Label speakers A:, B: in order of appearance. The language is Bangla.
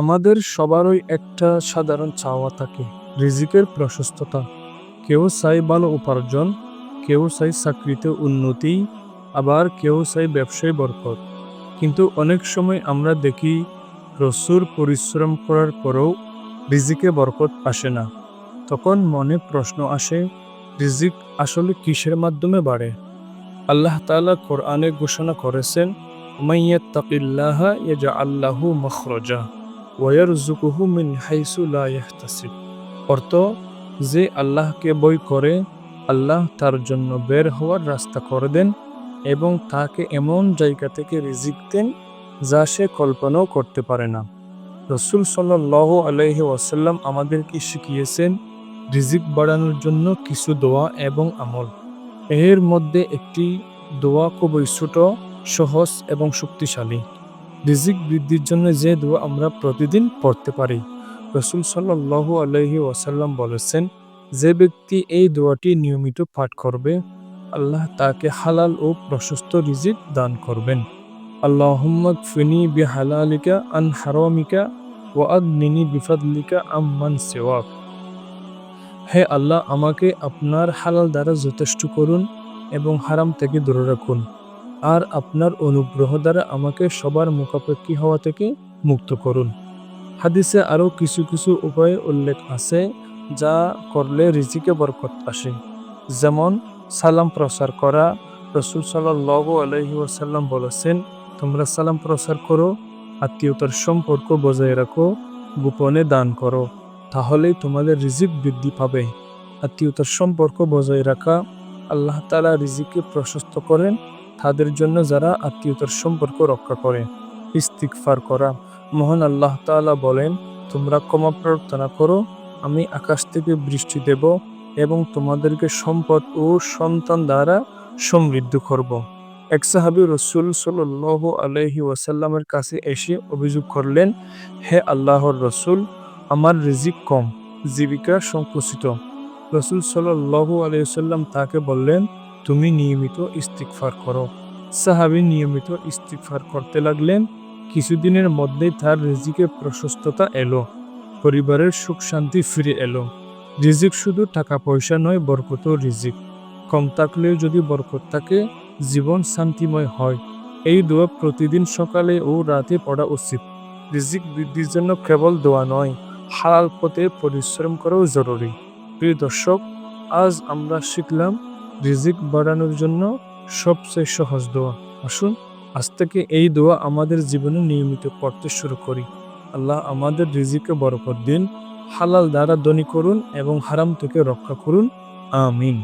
A: আমাদের সবারই একটা সাধারণ চাওয়া থাকে, রিজিকের প্রশস্ততা। কেউ চাই ভালো উপার্জন, কেউ চাই চাকরিতে উন্নতি, আবার কেউ চাই ব্যবসায় বরকত। কিন্তু অনেক সময় আমরা দেখি প্রচুর পরিশ্রম করার পরেও রিজিকে বরকত আসে না। তখন মনে প্রশ্ন আসে, রিজিক আসলে কিসের মাধ্যমে বাড়ে? আল্লাহ তাআলা কোরআনে ঘোষণা করেছেন, মাইয়াত্তাকিল্লাহা ইয়াজআল্লাহু মাখরাজা। ওয়ারজুকুহু মিন হাইসু লা ইয়াহতাসিব। অর্থ, যে আল্লাহকে বই করে, আল্লাহ তার জন্য বের হওয়ার রাস্তা করে দেন এবং তাকে এমন জায়গা থেকে রিজিক দেন যা সে কল্পনাও করতে পারে না। রসুল সাল্লাহ আলহি ওয়াসাল্লাম আমাদেরকে শিখিয়েছেন, রিজিক বাড়ানোর জন্য কিছু দোয়া এবং আমল। এর মধ্যে একটি দোয়া খুবই ছোট, সহজ এবং শক্তিশালী। রিজিক বৃদ্ধির জন্য যে দোয়া আমরা প্রতিদিন পড়তে পারি। রসুল সাল্লাহু আলহি ওয়াসাল্লাম বলেছেন, যে ব্যক্তি এই দোয়াটি নিয়মিত পাঠ করবে, আল্লাহ তাকে হালাল ও প্রশস্ত রিজিক দান করবেন। আল্লাহম্মদ ফিনি বি হালালিকা আন হারামিকা ও আদনিনি বিফাদলিকা আম্মান সেওয়াক। হে আল্লাহ, আমাকে আপনার হালাল দ্বারা যথেষ্ট করুন এবং হারাম থেকে দূরে রাখুন। আর আপনার অনুগ্রহ দ্বারা আমাকে সবার মুখাপেক্ষী হওয়া থেকে মুক্ত করুন। হাদিসে আরও কিছু কিছু উপায়ে উল্লেখ আছে যা করলে রিজিকে বরকত আসে। যেমন, সালাম প্রচার করা। রসুল সাল্লাহ আলহি ওয়াসাল্লাম বলেছেন, তোমরা সালাম প্রচার করো, আত্মীয়তার সম্পর্ক বজায় রাখো, গোপনে দান করো, তাহলেই তোমাদের রিজিক বৃদ্ধি পাবে। আত্মীয়তার সম্পর্ক বজায় রাখা, আল্লাহ তালা রিজিকে প্রশস্ত করেন তাদের জন্য যারা আত্মীয়তার সম্পর্ক রক্ষা করে। ইস্তিকফার করা। মহান আল্লাহ তাআলা বলেন, তোমরা ক্ষমা প্রার্থনা করো, আমি আকাশ থেকে বৃষ্টি দেব এবং তোমাদেরকে সম্পদ ও সন্তান দ্বারা সমৃদ্ধ করব। এক সাহাবি রসুল সাল আলহি ওয়াসাল্লামের কাছে এসে অভিযোগ করলেন, হে আল্লাহর রসুল, আমার রিজিক কম, জীবিকা সংকুচিত। রসুল সাল্লু আলাইসাল্লাম তাকে বললেন তুমি নিয়মিত ইস্তিকফার করো। সাহাবি নিয়মিত ইস্তিকফার করতে লাগলেন। কিছুদিনের মধ্যেই তার রিজিকে প্রশস্ততা এলো, পরিবারের সুখ শান্তি ফিরে এলো। রিজিক শুধু টাকা পয়সা নয় বরকত রিজিক। কম থাকলেও যদি বরকত থাকে, জীবন শান্তিময় হয়। এই দোয়া প্রতিদিন সকালে ও রাতে পড়া উচিত। রিজিক বৃদ্ধির জন্য কেবল দোয়া নয়, হালাল পথে পরিশ্রম করাও জরুরি। প্রিয় দর্শক, আজ আমরা শিখলাম রিজিক বাড়ানোর জন্য সবচেয়ে সহজ দোয়া। আসুন, আজ থেকে এই দোয়া আমাদের জীবনে নিয়মিত পড়তে শুরু করি। আল্লাহ আমাদের রিজিকে বরকত দিন, হালাল দ্বারা ধনী করুন এবং হারাম থেকে রক্ষা করুন। আমিন।